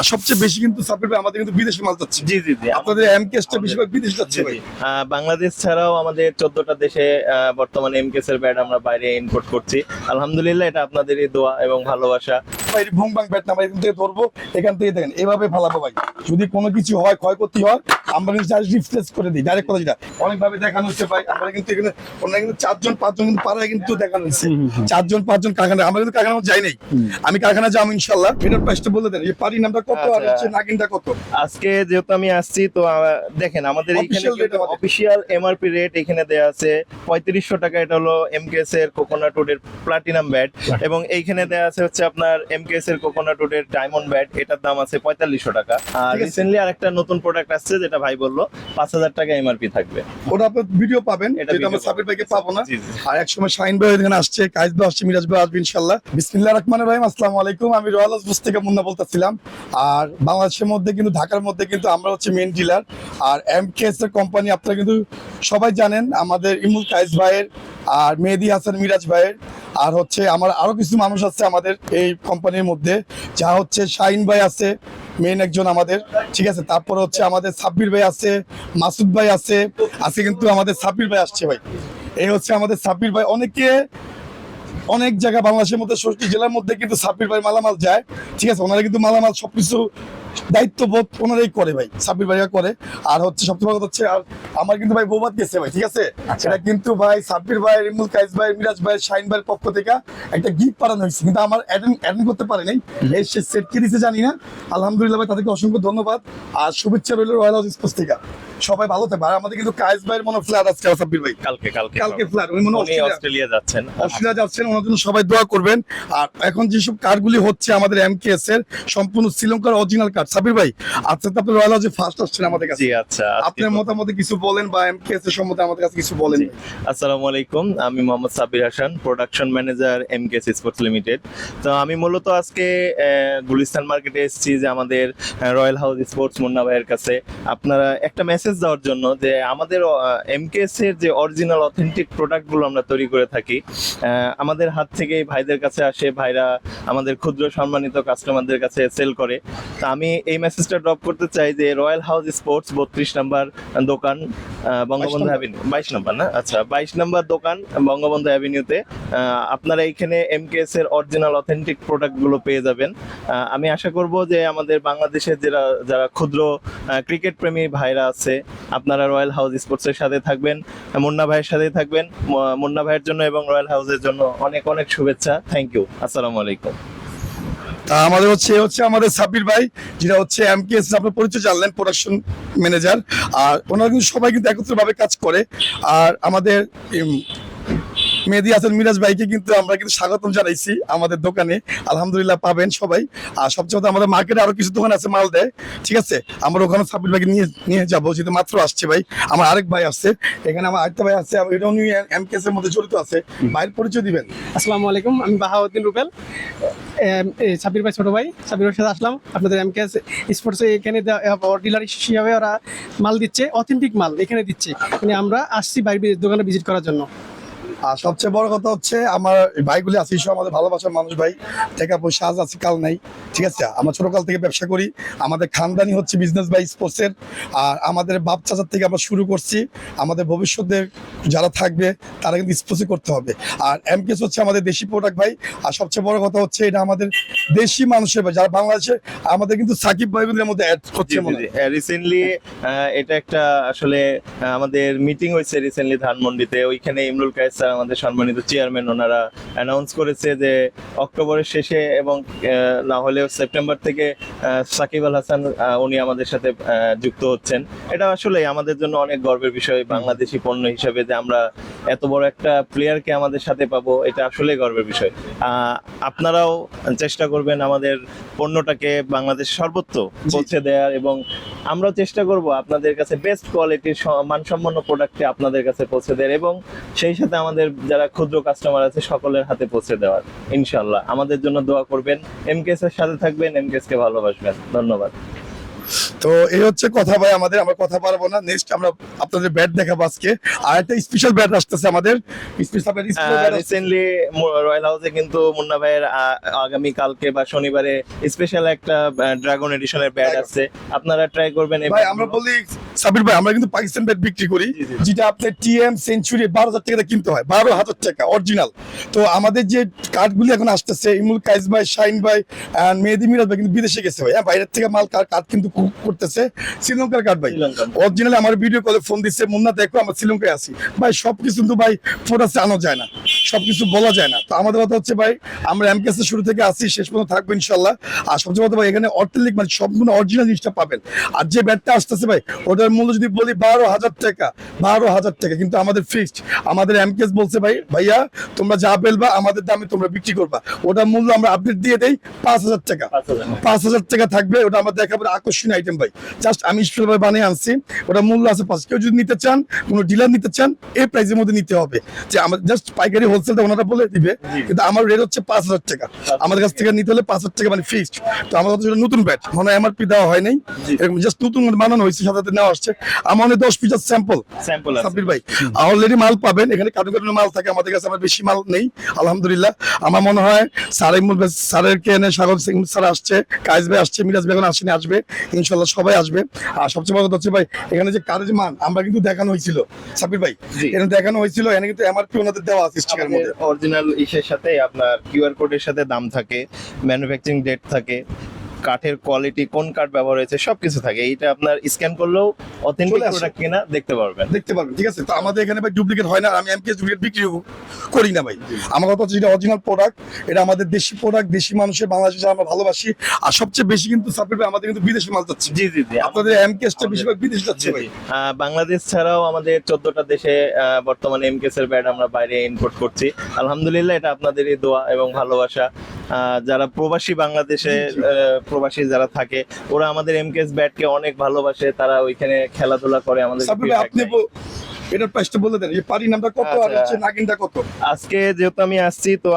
আর সবচেয়ে বেশি কিন্তু সাবির আমাদের কিন্তু বিদেশি মাল যাচ্ছে। জি জি জি। আপনাদের এমকেএসটা বেশিরভাগ বিদেশে যাচ্ছে ভাই। বাংলাদেশ ছাড়াও আমাদের চোদ্দটা দেশে আহ, বর্তমানে এমকেস এর ব্যাট আমরা বাইরে ইম্পোর্ট করছি। আলহামদুলিল্লাহ এটা আপনাদেরই দোয়া এবং ভালোবাসা। ভাই ভুং ব্যাট না ভাই এখান থেকে ধরবো। এখান থেকে দেখেন এভাবে ফালাবো ভাই। যদি কোনো কিছু হয় ক্ষয়ক্ষতি হয় আমরা কিন্তু চার্জ করে দিই ডাইরেক্ট কথা যেটা অনেকভাবে দেখানো হচ্ছে ভাই আমরা কিন্তু এখানে ওনারা কিন্তু চারজন পাঁচজন কিন্তু পাড়ায় কিন্তু দেখানো হচ্ছে। চারজন পাঁচজন কারখানা আমরা কিন্তু কারখানা যাই নাই। আমি কারখানা যাব ইনশাল্লাহ এটার প্রাইসটা বলে দেন এই পারি নামটা কত আর আচ্ছা। হচ্ছে নাগিনটা কত? আজকে যেহেতু আমি আসছি তো দেখেন আমাদের এইখানে। অফিসিয়াল এমআরপি রেট এখানে দেয়া আছে। পঁয়ত্রিশশো টাকা এটা হলো এমকেএস এর কোকোনাট উডের প্লাটিনাম ব্যাট এবং এইখানে দেয়া আছে হচ্ছে আপনার এমকেএস এর কোকোনাট উডের ডায়মন্ড ব্যাট এটার দাম আছে পঁয়তাল্লিশশো টাকা। আর রিসেন্টলি আরেকটা নতুন প্রোডাক্ট আসছে যেটা ভাই বলল পাঁচ হাজার টাকা এমআরপি থাকবে। ওটা আপনার ভিডিও পাবেন এটা যেটা আমরা সাবির ভাইকে পাবো না। আর একসময় শাহিন ভাই এখানে আসছে কাইজ ভাই আসছে মিরাজ ভাই আসবে ইনশাল্লাহ বিসমিল্লাহ রহমান রহিম আসসালামু আলাইকুম। আমি রয়্যাল হাউস থেকে মুন্না বলতেছিলাম। আর বাংলাদেশের মধ্যে কিন্তু ঢাকার মধ্যে কিন্তু আমরা হচ্ছে মেন ডিলার আর এম কে এস এর কোম্পানি আপনারা কিন্তু সবাই জানেন আমাদের ইমুল কাইজ ভাইয়ের আর মেহেদি হাসান মিরাজ ভাইয়ের আর হচ্ছে আমার আরও কিছু মানুষ আছে আমাদের এই কোম্পানির মধ্যে। যা হচ্ছে শাহিন ভাই আছে মেন একজন আমাদের, ঠিক আছে? তারপর হচ্ছে আমাদের সাব্বির ভাই আছে, মাসুদ ভাই আছে, আজকে কিন্তু আমাদের সাব্বির ভাই আসছে ভাই। এই হচ্ছে আমাদের সাব্বির ভাই। অনেকে অনেক জায়গা বাংলাদেশের মধ্যে ষষ্ঠী জেলার মধ্যে কিন্তু সাব্বির ভাই মালামাল যায়। ঠিক আছে ওনারা কিন্তু মালামাল সবকিছু দায়িত্ববোধ ওনারাই করে ভাই সাব্বির ভাইয়া করে। আর হচ্ছে সবচেয়ে বড় কথা হচ্ছে আর আমার কিন্তু ভাই বৌবাদ গেছে ভাই ঠিক আছে? সেটা কিন্তু ভাই সাব্বির ভাই রিমুল কাইস ভাই মিরাজ ভাই শাহিন ভাইয়ের পক্ষ থেকে একটা গিফট পাঠানো হয়েছে। কিন্তু আমার অ্যাটেন্ড করতে পারে নাই। এই সেট কে দিছে জানি না। আলহামদুলিল্লাহ ভাই তাদেরকে অসংখ্য ধন্যবাদ। আর শুভেচ্ছা রইল রয়্যাল হাউস স্পোর্টস থেকে। সবাই ভালো থাকবে। আর আমাদের কিন্তু কাইস ভাইয়ের মনে ফ্ল্যাট আজকে সাব্বির ভাই। কালকে কালকে কালকে। ফ্ল্যাট উনি মনে অস্ট্রেলিয়া- যাচ্ছেন। অস্ট্রেলিয়া যাচ্ছেন ওনার জন্য সবাই দোয়া করবেন। আর এখন যেসব কার্ডগুলি হচ্ছে আমাদের এমকেএস এর সম্পূর্ণ শ্রীলঙ্কার অরিজিনাল কার্ড সাবির ভাই আচ্ছা আপনি রয়্যাল হাউসে ফার্স্ট আসছেন আমাদের কাছে। জি আচ্ছা আপনার মতামত কিছু বলেন বা এমকেএস এর সম্বন্ধে আমাদের কাছে কিছু বলেন আসসালামু আলাইকুম আমি Mohammad Sabir Hasan production manager M K sports limited তো আমি মূলত আজকে গুলিস্তান মার্কেটে এসেছি যে আমাদের রয়্যাল হাউস স্পোর্টস মুন্না ভাইয়ের কাছে। আপনারা একটা মেসেজ দেওয়ার জন্য যে আমাদের এম এর যে অরিজিনাল অথেন্টিক প্রোডাক্টগুলো আমরা তৈরি করে থাকি আমাদের হাত থেকে ভাইদের কাছে আসে ভাইরা আমাদের ক্ষুদ্র সম্মানিত কাস্টমারদের কাছে সেল করে। তা আমি এই মেসেজটা ড্রপ করতে চাই যে রয়্যাল হাউস স্পোর্টস বত্রিশ নাম্বার দোকান বঙ্গবন্ধু। অ্যাভিনিউ বাইশ নম্বর না? আচ্ছা বাইশ নম্বর দোকান বঙ্গবন্ধু অ্যাভিনিউতে আপনারা এইখানে এমকেএস এর অরিজিনাল অথেন্টিক প্রোডাক্টগুলো পেয়ে যাবেন। আহ, আমি আশা করব যে আমাদের বাংলাদেশের যারা যারা ক্ষুদ্র ক্রিকেট প্রেমী ভাইরা আছে আপনারা রয়্যাল হাউস স্পোর্টস এর সাথে থাকবেন, মুন্না ভাইয়ের সাথে থাকবেন মুন্না ভাইয়ের জন্য এবং রয়্যাল হাউসের জন্য অনেক অনেক শুভেচ্ছা। থ্যাংক ইউ আসসালামু আলাইকুম। আমাদের হচ্ছে হচ্ছে আমাদের সাবির ভাই, যেটা হচ্ছে এমকেএস আপনার পরিচয় জানলেন প্রোডাকশন ম্যানেজার আর ওনারা কিন্তু সবাই কিন্তু একত্রিত ভাবে কাজ করে। আর আমাদের মেহেদি হাসান মিরাজ ভাইকে কিন্তু আমরা কিন্তু স্বাগতম জানাইছি আমাদের দোকানে। আলহামদুলিল্লাহ পাবেন সবাই। আর সবচেয়ে আমাদের মার্কেটে আরও কিছু দোকান আছে মাল দেয়। ঠিক আছে? আমরা ওখানে সাবির ভাইকে নিয়ে নিয়ে যাব যেহেতু মাত্র আসছে ভাই। আমার আরেক ভাই আসছে এখানে আমার আরেকটা ভাই আছে এটা উনি এমকেএস এর মধ্যে জড়িত আছে। ভাইয়ের পরিচয় দিবেন। আসসালামু আলাইকুম আমি বাহাউদ্দিন রুবেল। এই সাবির ভাই ছোট ভাই। সাবির সাথে আসলাম। আপনাদের এমকেএস স্পোর্টসে এখানে ডিলার হিসাবে ওরা মাল দিচ্ছে অথেন্টিক মাল এখানে দিচ্ছে। মানে আমরা আসছি বাইরের দোকানে ভিজিট করার জন্য। আর সবচেয়ে বড় কথা হচ্ছে আমার ভাইগুলি আছে সব আমাদের ভালোবাসার মানুষ ভাই। টাকা পয়সা আজ আছে কাল নাই ঠিক আছে? আমরা ছোটকাল থেকে ব্যবসা করি আমাদের খানদানি হচ্ছে বিজনেস বাই স্পোর্টসের আর আমাদের বাপ চাচার থেকে আমরা শুরু করছি আমাদের ভবিষ্যতে যারা থাকবে তারা কিন্তু স্পোর্টসই করতে হবে। আর এমকেস হচ্ছে আমাদের দেশি প্রোডাক্ট ভাই আর সবচেয়ে বড় কথা হচ্ছে এটা আমাদের দেশি মানুষের ভাই যারা বাংলাদেশে আমাদের কিন্তু সাকিব ভাইগুলির মধ্যে অ্যাড মনে রিসেন্টলি এটা একটা আসলে আমাদের মিটিং হয়েছে রিসেন্টলি ধানমন্ডিতে ওইখানে ইমরুল কায়েস আমাদের সম্মানিত চেয়ারম্যান ওনারা অ্যানাউন্স করেছে যে অক্টোবরের শেষে এবং না হলেও সেপ্টেম্বর থেকে সাকিব আল হাসান উনি আমাদের সাথে যুক্ত হচ্ছেন। এটা আসলে আমাদের জন্য অনেক গর্বের বিষয়, বাংলাদেশি পণ্য হিসেবে যে আমরা এত বড় একটা প্লেয়ারকে আমাদের সাথে পাবো এটা আসলে গর্বের বিষয়। আপনারাও চেষ্টা করবেন আমাদের পণ্যটাকে বাংলাদেশ সর্বত্র পৌঁছে দেওয়ার এবং আমরাও চেষ্টা করব আপনাদের কাছে বেস্ট কোয়ালিটির মানসম্পন্ন প্রোডাক্টে আপনাদের কাছে পৌঁছে দেওয়ার এবং সেই সাথে আমাদের যারা ক্ষুদ্র কাস্টমার আছে সকলের হাতে পৌঁছে দেওয়ার ইনশাল্লাহ আমাদের জন্য দোয়া করবেন এমকেএস এর সাথে থাকবেন এমকেএস কে ভালোবাসবেন। ধন্যবাদ। তো এই হচ্ছে কথা ভাই আমাদের আমরা কথা পারব না। নেক্সট আমরা আপনাদের ব্যাট দেখাবো আজকে। আর একটা স্পেশাল ব্যাট আসতেছে আমাদের। স্পেশাল ব্যাট রিসেন্টলি রয়্যাল হাউসে কিন্তু মুন্না ভাইয়ের আগামী কালকে বা শনিবারে স্পেশাল একটা ড্রাগন এডিশনের ব্যাট আছে। আপনারা ট্রাই করবেন ভাই আমরা বলি সাবির ভাই আমরা কিন্তু পাকিস্তান ব্যাট বিক্রি করি। যেটা আপনার টিএম সেঞ্চুরি বারো হাজার টাকা কিনতে হয়। বারো হাজার টাকা অরিজিনাল তো আমাদের যে কার্ডগুলি এখন আসতেছে ইমুল কাইজ ভাই শাইন ভাই মেহেদি মিরাজ ভাই কিন্তু বিদেশে গেছে ভাই। হ্যাঁ, বাইরের থেকে মাল কার্ড কিন্তু কু- করতেছে শ্রীলঙ্কার কার্ড ভাই। অরিজিনালি আমার ভিডিও কলে ফোন দিচ্ছে মুন্না দেখো আমরা শ্রীলঙ্কায় আছি। ভাই সবকিছু কিন্তু ভাই ফোটাসে আনা যায় না। সবকিছু বলা যায় না। তো আমাদের কথা হচ্ছে ভাই আমরা এমকেএস শুরু থেকে আসি শেষ পর্যন্ত থাকব ইনশাল্লাহ আর সবচেয়ে কথা ভাই এখানে অর্থেলিক মানে সম্পূর্ণ অরিজিনাল জিনিসটা পাবেন। আর যে ব্যাটটা আসতেছে ভাই ওটার মূল্য যদি বলি বারো হাজার টাকা বারো হাজার টাকা কিন্তু আমাদের ফিক্সড আমাদের এমকেএস বলছে ভাই ভাইয়া তোমরা যা বেলবা আমাদের দামে তোমরা বিক্রি করবা। ওটার মূল্য আমরা আপডেট দিয়ে দেই পাঁচ হাজার টাকা। পাঁচ হাজার। টাকা থাকবে ওটা আমরা দেখাবো আকর্ষণীয় আইটেম ভাই। জাস্ট আমি স্পেশাল ভাবে বানিয়ে আনছি। ওটা মূল্য আছে পাঁচ। কেউ যদি নিতে চান কোনো ডিলার নিতে চান এই প্রাইসের মধ্যে নিতে হবে। যে আমাদের জাস্ট পাইকারি হোলসেলটা ওনারা বলে দিবে কিন্তু আমার রেট হচ্ছে পাঁচ হাজার টাকা। আমাদের কাছ থেকে নিতে হলে পাঁচ হাজার টাকা মানে ফিক্সড তো আমাদের কাছে নতুন ব্যাট মনে হয় এমআরপি দেওয়া হয় নাই। এরকম জাস্ট নতুন বানানো হয়েছে সাথে নেওয়া আসছে। আমার হয় দশ পিস স্যাম্পল স্যাম্পল সাব্বির ভাই অলরেডি মাল পাবেন। এখানে কাটু কাটু মাল থাকে আমাদের কাছে আমার বেশি মাল নেই। আলহামদুলিল্লাহ। আমার মনে হয় স্যার ইমুল ভাই স্যারের কে এনে স্বাগত সিং স্যার আসছে কাইজ ভাই আসছে মিরাজ বেগন আসেনি আসবে। ইনশাল্লাহ সবাই আসবে। আর সবচেয়ে বড় কথা হচ্ছে ভাই এখানে যে কাজের মান আমরা কিন্তু দেখানো হয়েছিল। সাবির ভাই। এখানে দেখানো হয়েছিল এখানে কিন্তু এমআরপি ওনাদের দেওয়া আছে স্টিকারের মধ্যে। অরিজিনাল ইসের সাথে আপনার কিউআর কোডের সাথে দাম থাকে ম্যানুফ্যাকচারিং ডেট থাকে কাঠের কোয়ালিটি কোন কাঠ ব্যবহার হয়েছে সবকিছু থাকে। এইটা আপনার স্ক্যান করলেও অথেন্টিক। প্রোডাক্ট কিনা দেখতে পারবেন। দেখতে পারবেন ঠিক আছে? তো আমাদের এখানে ভাই ডুপ্লিকেট হয় না আমি এমকে ডুপ্লিকেট বিক্রি করি না ভাই। আমার কথা হচ্ছে যেটা অরিজিনাল প্রোডাক্ট এটা আমাদের দেশি প্রোডাক্ট দেশি মানুষের বাংলাদেশে যারা আমরা ভালোবাসি আর সবচেয়ে বেশি কিন্তু সাপ্লাই আমাদের কিন্তু বিদেশি মাল যাচ্ছে। জি জি জি। আপনাদের এমকেএসটা বেশিরভাগ বিদেশে যাচ্ছে ভাই। বাংলাদেশ ছাড়াও আমাদের চোদ্দটা দেশে বর্তমানে এমকেস এর ব্যাট আমরা বাইরে ইম্পোর্ট করছি। আলহামদুলিল্লাহ এটা আপনাদেরই দোয়া এবং ভালোবাসা। যারা প্রবাসী বাংলাদেশে প্রবাসী যারা থাকে ওরা আমাদের এমকেএস ব্যাটকে অনেক ভালোবাসে তারা ওইখানে খেলাধুলা করে আমাদের আপনি এটার প্রাইসটা বলে দেন এই পারি নামটা কত আর আচ্ছা। হচ্ছে নাগিনটা কত? আজকে যেহেতু আমি আসছি তো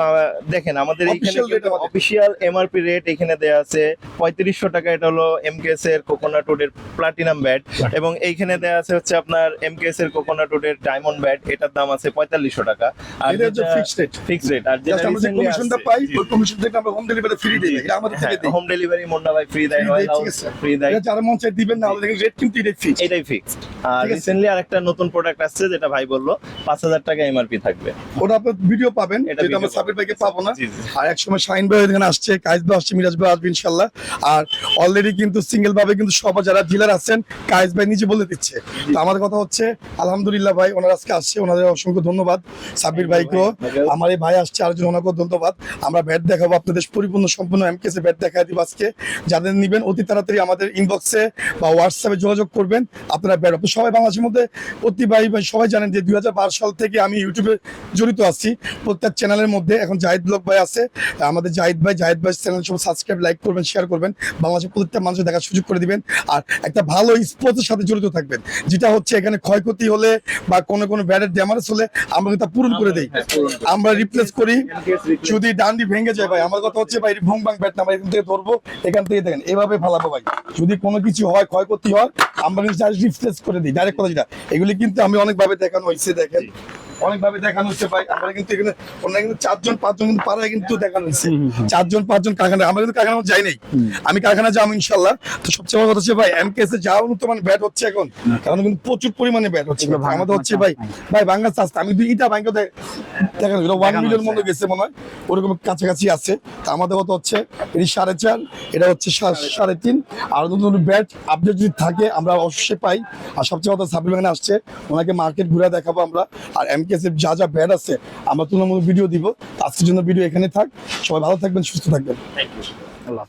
দেখেন আমাদের Official অফিসিয়াল এমআরপি রেট এখানে দেয়া আছে পঁয়ত্রিশশো টাকা এটা হলো এমকেএস এর কোকোনাট উডের প্লাটিনাম ব্যাট এবং এইখানে দেয়া আছে হচ্ছে আপনার এমকেএস এর কোকোনাট উডের ডায়মন্ড ব্যাট এটার দাম আছে পঁয়তাল্লিশশো টাকা। আর এটা হচ্ছে ফিক্সড রেট রেট আর যেটা আমরা কমিশনটা পাই ওই কমিশন থেকে আমরা হোম ডেলিভারি ফ্রি দিই এটা আমাদের থেকে দিই। হোম ডেলিভারি মুন্না ভাই ফ্রি দেয় রয়্যাল। ফ্রি দেয় যারা মন চাই দিবেন না আমাদের রেট কিন্তু এটাই ফিক্সড এটাই ফিক্সড আর রিসেন্টলি আরেকটা নতুন প্রোডাক্ট আসছে যেটা ভাই বলল পাঁচ হাজার টাকা এমআরপি থাকবে। ওটা আপনার ভিডিও পাবেন এটা আমরা সাবির ভাইকে পাবো না। আর শাহিন ভাই এখানে আসছে কাইজ ভাই আসছে মিরাজ ভাই আসবে ইনশাল্লাহ। আর অলরেডি কিন্তু সিঙ্গেল ভাবে কিন্তু সবাই যারা ডিলার আছেন কাইজ ভাই নিজে বলে দিচ্ছে। তো আমার কথা হচ্ছে আলহামদুলিল্লাহ ভাই ওনারা আজকে আসছে ওনাদের অসংখ্য ধন্যবাদ। সাব্বির ভাইকেও আমার এই ভাই আসছে আরেকজন ওনাকেও ধন্যবাদ। আমরা ব্যাট দেখাবো আপনাদের পরিপূর্ণ সম্পূর্ণ এমকেসে ব্যাট দেখা দিব আজকে। যাদের নিবেন অতি তাড়াতাড়ি আমাদের ইনবক্সে বা হোয়াটসঅ্যাপে যোগাযোগ করবেন। আপনারা ব্যাট সবাই বাংলাদেশের মধ্যে প্রতি ভাই ভাই সবাই জানেন যে দুই হাজার বারো সাল থেকে আমি ইউটিউবে জড়িত আছি। প্রত্যেক চ্যানেলের মধ্যে এখন জাহিদ ব্লগ ভাই আছে। আমাদের জাহিদ ভাই জাহিদ ভাই চ্যানেল সব সাবস্ক্রাইব লাইক করবেন শেয়ার করবেন। বাংলাদেশের প্রত্যেকটা মানুষের দেখার সুযোগ করে দিবেন। আর একটা ভালো স্পোর্টসের সাথে জড়িত থাকবেন যেটা হচ্ছে এখানে ক্ষয়ক্ষতি হলে বা কোনো কোনো ব্যাটের ড্যামারেজ হলে আমরা কিন্তু তা পূরণ করে দিই। আমরা রিপ্লেস করি। যদি ডান্ডি ভেঙে যায় ভাই আমার কথা হচ্ছে ভাই ভং ভাং ব্যাট না আমরা এখান থেকে ধরবো এখান থেকে দেখেন এভাবে ফালাবো ভাই। যদি কোনো কিছু হয় ক্ষয়ক্ষতি হয় আমরা কিন্তু রিপ্লেস করে দিই ডাইরেক্ট কথা যেটা। এগুলি কিন্তু আমি অনেকভাবে দেখানো হয়েছে দেখেন। অনেকভাবে দেখানো হচ্ছে ভাই। আমরা কিন্তু এখানে কিন্তু চারজন পাঁচজন কিন্তু পাড়ায় কিন্তু দেখানো হচ্ছে। চারজন পাঁচজন কারখানা আমরা কিন্তু কারখানা যাই নাই। আমি কারখানা যাব ইনশাল্লাহ। তো সবচেয়ে বড় কথা হচ্ছে ভাই এমকেএস এ যা উন্নত মানে ব্যাট হচ্ছে এখন কারণ কিন্তু প্রচুর পরিমাণে ব্যাট হচ্ছে। আমাদের হচ্ছে ভাই ভাই বাংলা আমি দুই ইটা ব্যাংকে দেখানো এটা ওয়ান মিলিয়ন। মতো গেছে মনে হয়। ওরকম কাছাকাছি আছে। তো আমাদের কথা হচ্ছে এটি সাড়ে চার এটা হচ্ছে সাড়ে তিন। আর নতুন নতুন ব্যাট আপডেট যদি থাকে আমরা অবশ্যই পাই। আর সবচেয়ে কথা বাগানে আসছে। ওনাকে মার্কেট ঘুরে দেখাবো আমরা। আর এমকেএস এর যা যা ব্যাড আছে আমরা তুলনামূলক ভিডিও দিব। আজকের জন্য ভিডিও এখানে থাক। সবাই ভালো থাকবেন সুস্থ থাকবেন। আল্লাহ